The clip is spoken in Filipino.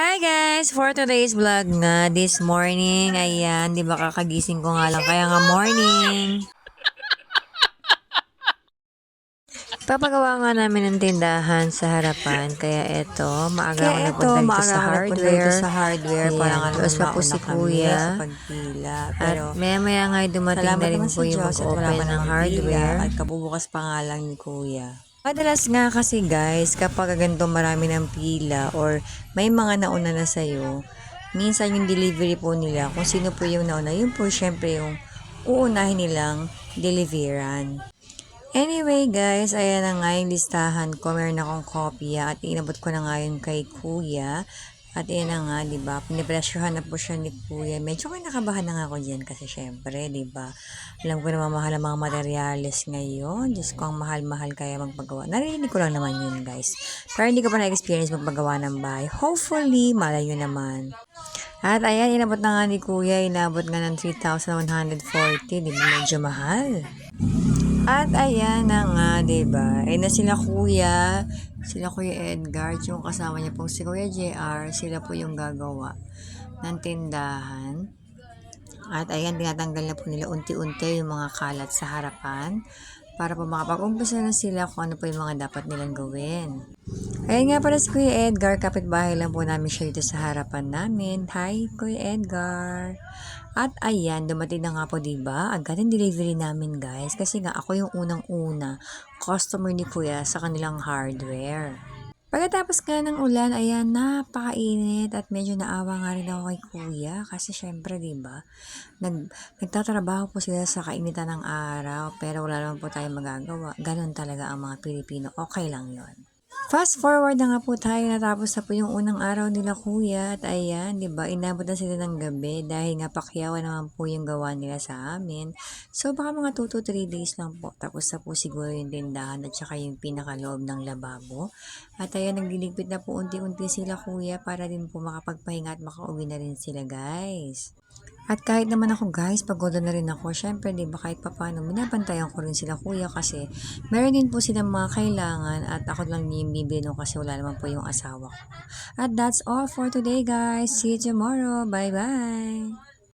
Hi guys! For today's vlog nga, this morning, ayan, di ba kakagising ko nga lang, kaya nga morning. Papagawa nga namin ng tindahan sa harapan, kaya eto, maaga ako Kaya nagpunta eto, dito maaga sa ako nagpunta hardware. dito sa hardware Ayan, para nga naman pa po si kuya. sa pagpila. At Pero maya maya nga dumating na rin po yung mag-open ng hardware. At kabubukas pa nga lang ni kuya. Madalas nga kasi guys, kapag ganito marami ng pila or may mga nauna na sa'yo, minsan yung delivery po nila, kung sino po yung nauna, yun po syempre yung uunahin nilang deliveran. Anyway guys, ayan na nga yung listahan ko. Meron akong kopya at inabot ko na nga kay kuya. At ayan na nga, di ba? Pinipresyohan na po siya ni kuya. Medyo kinakabahan na nga ako dyan kasi syempre, di ba? Alam ko na mahal ang mga materyales ngayon. Diyos ko, ang mahal-mahal kaya magpagawa. Narinig ko lang naman yun, guys. Pero hindi ko pa na-experience magpagawa ng bahay. Hopefully, malayo naman. At ayan, inabot na nga ni kuya. Inabot nga ng 3,140. Di ba? Medyo mahal. At ayan na nga, ba? Eh na sila kuya, sila kuya Edgar, yung kasama niya pong si kuya JR, sila po yung gagawa ng tindahan. At ayan, tinatanggal na po nila unti-unti yung mga kalat sa harapan para po makapag-umpisa na sila kung ano po yung mga dapat nilang gawin. Ayan nga pala si Kuya Edgar, kapitbahay lang po namin siya dito sa harapan namin. Hi, Kuya Edgar! At ayan, dumating na nga po, diba? Agad ang delivery namin, guys. Kasi nga, ako yung unang-una customer ni Kuya sa kanilang hardware. Pagkatapos nga ng ulan, ayan, napakainit at medyo naawa nga rin ako kay kuya kasi syempre, di ba nag, nagtatrabaho po sila sa kainitan ng araw pero wala naman po tayong magagawa. Ganon talaga ang mga Pilipino. Okay lang yon. Fast forward na nga po tayo, natapos na po yung unang araw nila kuya at ayan, di ba inabot na sila ng gabi dahil nga pakyawan naman po yung gawa nila sa amin. So baka mga 2 to 3 days lang po, tapos na po siguro yung tindahan at saka yung pinakaloob ng lababo. At ayan, nagliligpit na po unti-unti sila kuya para din po makapagpahinga at makauwi na rin sila guys. At kahit naman ako guys, pagoda na rin ako. Syempre, di ba kahit papano, binabantayan ko rin sila kuya kasi meron din po silang mga kailangan at ako lang yung bibili no kasi wala naman po yung asawa ko. At that's all for today guys. See you tomorrow. Bye-bye!